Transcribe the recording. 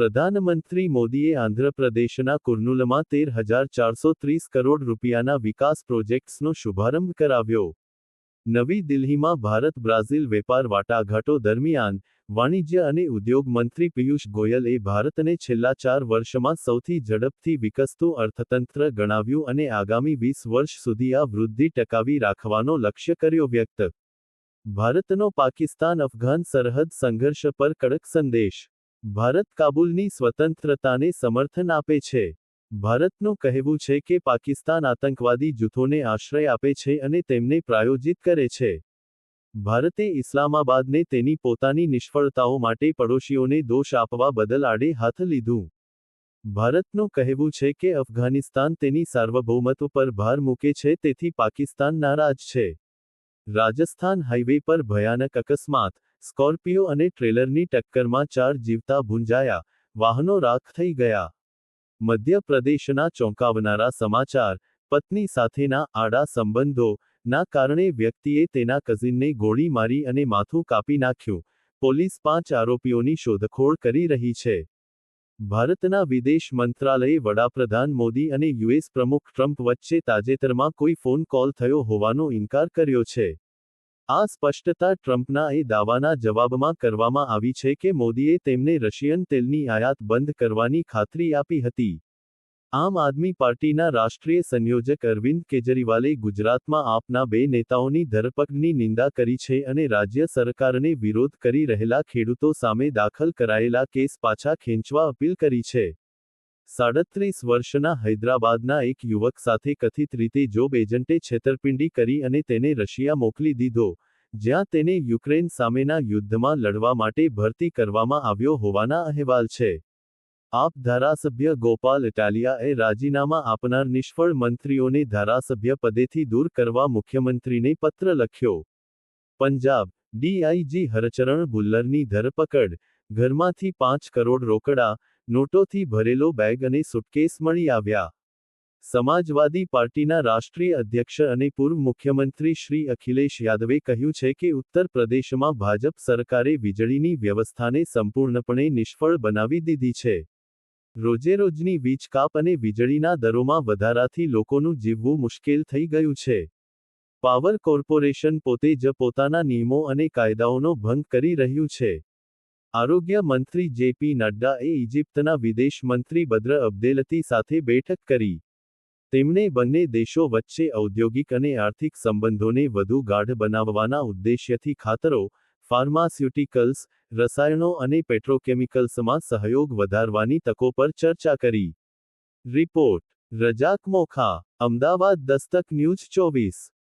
પ્રધાનમંત્રી મોદીએ આંધ્રપ્રદેશના કુર્નુલમાં તેર હજાર ચારસો ત્રીસ કરોડ રૂપિયાના વિકાસ પ્રોજેક્ટ્સનો શુભારંભ કરાવ્યો. નવી દિલ્હીમાં ભારત બ્રાઝિલ વેપાર વાટાઘાટો દરમિયાન વાણિજ્ય અને ઉદ્યોગ મંત્રી પિયુષ ગોયલે ભારતને છેલ્લા ચાર વર્ષમાં સૌથી ઝડપથી વિકસતું અર્થતંત્ર ગણાવ્યું અને આગામી વીસ વર્ષ સુધી આ વૃદ્ધિ ટકાવી રાખવાનો લક્ષ્ય કર્યો વ્યક્ત. ભારતનો પાકિસ્તાન અફઘાન સરહદ સંઘર્ષ પર કડક સંદેશ ભારત કાબુલની સ્વતંત્રતાને સમર્થન આપે છે. ભારતનું કહેવું છે કે પાકિસ્તાન આતંકવાદી જૂથોને આશ્રય આપે છે અને તેમને પ્રાયોજિત કરે છે. ભારતે ઇસ્લામાબાદને તેની પોતાની નિષ્ફળતાઓ માટે પડોશીઓને દોષ આપવા બદલ આડે હાથ લીધું. ભારતનું કહેવું છે કે અફઘાનિસ્તાન તેની સાર્વભૌમત્વ પર ભાર મૂકે છે તેથી પાકિસ્તાન નારાજ છે. રાજસ્થાન હાઈવે પર ભયાનક અકસ્માત સ્કોર્પિયો અને ટ્રેલરની ટક્કરમાં ચાર જીવતા ભૂંજાયા. વાહનો રાખ થઈ ગયા. મધ્ય પ્રદેશના ચોંકાવનારા સમાચાર, પત્ની સાથેના આડા સંબંધો, ના કારણે વ્યક્તિએ તેના કઝિનને ગોળી મારી અને માથું કાપી નાખ્યું. પોલીસ પાંચ આરોપીઓની શોધખોળ કરી રહી છે. ભારતના વિદેશ મંત્રાલયે વડાપ્રધાન મોદી અને યુએસ પ્રમુખ ટ્રમ્પ વચ્ચે તાજેતરમાં કોઈ ફોન કોલ થયો હોવાનો ઇનકાર કર્યો છે. આ સ્પષ્ટતા ટ્રમ્પના એ દાવાના જવાબમાં કરવામાં આવી છે કે મોદીએ તેમને રશિયન તેલની આયાત બંધ કરવાની ખાતરી આપી હતી. આમ આદમી પાર્ટીના રાષ્ટ્રીય સંયોજક અરવિંદ કેજરીવાલે ગુજરાતમાં આપના બે નેતાઓની ધરપકડની નિંદા કરી છે અને રાજ્ય સરકારને વિરોધ કરી રહેલા ખેડૂતો સામે દાખલ કરાયેલા કેસ પાછા ખેંચવા અપીલ કરી છે. સાડત્રીસ વર્ષના હૈદરાબાદના એક યુવક સાથે કથિત રીતે જોબ એજન્ટે છેતરપિંડી કરી અને તેને રશિયા મોકલી દીધો, જ્યાં તેને યુક્રેન સામેના યુદ્ધમાં લડવા માટે ભરતી કરવામાં આવ્યો હોવાના અહેવાલ છે. આપ ધારાસભ્ય ગોપાલ ઇટાલિયાએ રાજીનામા આપનાર નિષ્ફળ મંત્રીઓને ધારાસભ્ય પદેથી દૂર કરવા મુખ્યમંત્રીને પત્ર લખ્યો. પંજાબ, ડીઆઈજી હરચરણ ભુલ્લરની ધરપકડ, ઘરમાંથી પાંચ કરોડ રોકડા નોટોથી ભરેલો બેગ અને સુટકેસ મળી આવ્યા. સમાજવાદી પાર્ટીના રાષ્ટ્રીય અધ્યક્ષ અને પૂર્વ મુખ્યમંત્રી શ્રી અખિલેશ યાદવે કહ્યું છે કે ઉત્તર પ્રદેશમાં ભાજપ સરકારે વીજળીની વ્યવસ્થાને સંપૂર્ણપણે નિષ્ફળ બનાવી દીધી છે. રોજેરોજની વીજ કાપ અને વીજળીના દરોમાં વધારાથી લોકોનું જીવવું મુશ્કેલ થઈ ગયું છે. પાવર કોર્પોરેશન પોતે જ પોતાના નિયમો અને કાયદાઓનો ભંગ કરી રહ્યું છે. આરોગ્ય મંત્રી જેપી નડ્ડાએ ઇજિપ્તના વિદેશ મંત્રી બદ્ર અબ્દેલતી સાથે બેઠક કરી. તેમણે બંને દેશો વચ્ચે ઔદ્યોગિક અને આર્થિક સંબંધોને વધુ ગાઢ બનાવવાના ઉદ્દેશ્યથી ખાતરો, ફાર્માસ્યુટિકલ્સ, રસાયણો અને પેટ્રોકેમિકલ્સમાં સહયોગ વધારવાની તકો પર ચર્ચા કરી. રિપોર્ટ, રજાક મોખા, અમદાવાદ દસ્તક ન્યૂઝ ચોવીસ.